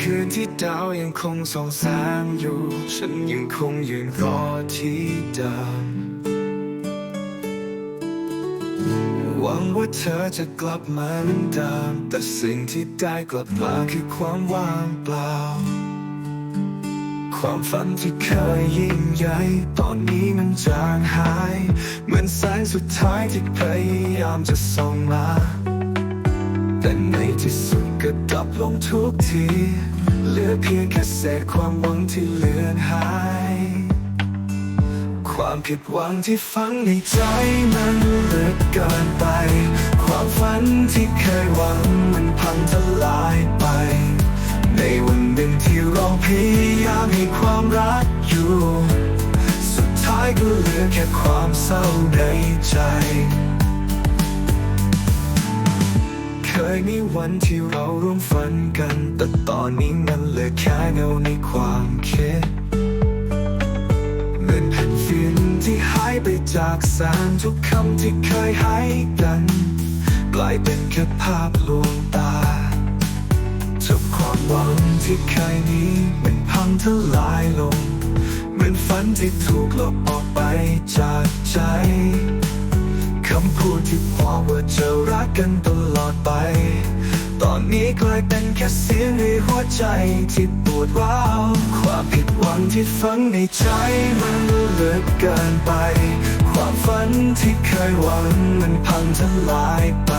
คืนที่ดาวยังคงส่องแสงอยู่ ฉันยังคงยืนรอที่เดิมหวังว่าเธอจะกลับมาเหมือนเดิมแต่สิ่งที่ได้กลับมาคือความว่างเปล่า ความฝันที่เคยยิ่งใหญ่ ตอนนี้มันจางหาย เหมือนแสงสุดท้ายที่พยายามจะส่องมา แต่ในที่สุดก็ดับลงทุกที เหลือเพียงแค่เศษความหวังที่เลือนหาย ความผิดหวังที่ฝังในใจมันเลือเกินไป ความฝันที่เคยหวังมันพังทลายไป ในวันหนึ่งที่เราพยายามให้ความรักอยู่ สุดท้ายก็เหลือแค่ความเศร้าในใจ ยมีวันที่เราร่วมฝันกัน แต่ตอนนี้มันเหลือแค่เงาในความคิดเหมือนแผ่นฟิล์มที่หายไปจากแสงทุกคำที่เคยให้กันกลายเป็นแค่ภาพลวงตาทุกความหวังที่เคยมีมันพังทลายลง เหมือนฝันที่ถูกลบออกไปจากใจำพูดที่บอกว่าจะรักกันตลอดไป ตอนนี้กลายเป็นแค่เสียงในหัวใจที่ปวดร้าว ความผิดหวังที่ฝังในใจมันเลือเกินไป ความฝันที่เคยหวังมันพังทลายไป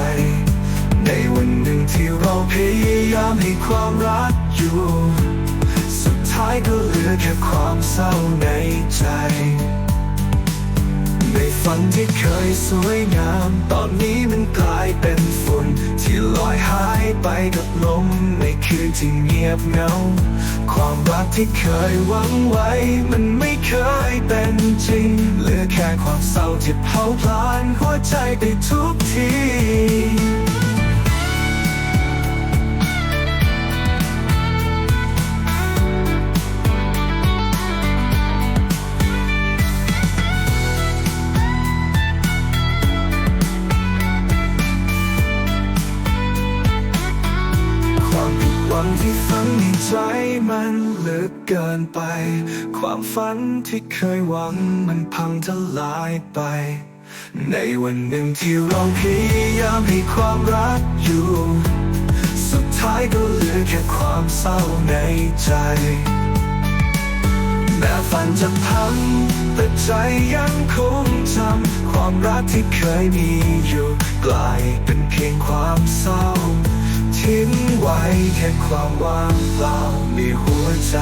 ในวันหนึ่งที่เราพยายามให้ความรักอยู่ สุดท้ายก็เหลือแค่ความเศร้าในใจ ฝันที่เคยสวยงาม ตอนนี้มันกลายเป็นฝุ่น ที่ลอยหายไปกับลมในคืนที่เงียบเหงา ความรักที่เคยหวังไว้ มันไม่เคยเป็นจริง เหลือแค่ความเศร้าที่เผาพลานหัวใจไปทุกที วามผิดหวังที่ฝังในใจมันลือเกินไป ความฝันที่เคยหวังมันพังทลายไป ในวันหนึ่งที่เราพยายามให้ความรักอยู่ สุดท้ายก็เหลือแค่ความเศร้าในใจแม้ฝันจะพังแต่ใจยังคงจำความรักที่เคยมีอยู่ กลายเป็นเพียงความเศร้า ทิ้งไว้แค่ความว่างเปล่าในหัวใจ